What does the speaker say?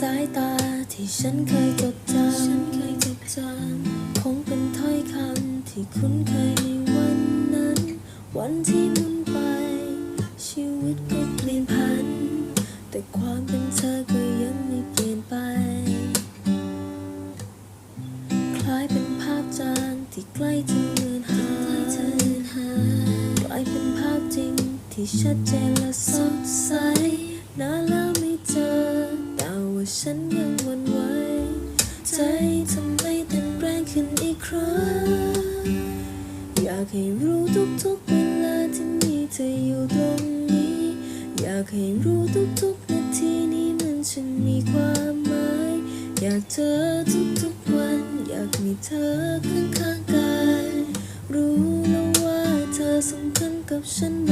สายตาที่ฉันเคยจดจำฉันเคยจดจำคงเป็นถ้อยคำที่คุ้นเคยในวันนั้น วันที่หมุนไป ชีวิตก็เปลี่ยนผัน แต่ความเป็นเธอก็ยังไม่เปลี่ยนไป คล้ายเป็นภาพจางที่ใกล้จะเลือนหายกลายเป็นภาพจริงที่ชัดเจนและสดใส ว่าฉันยังหวันไหวใจทำไมเต้นแรงขึ้นอีกครั้ง อยากให้รู้ทุกๆเวลาที่มีเธออยู่ตรงนี้ อยากให้รู้ทุกๆนาทีนี้มันฉันมีความหมาย อยากเจอทุกๆวัน อยากมีเธอข้างๆกายรู้แล้วว่าเธอสำคัญกับฉัน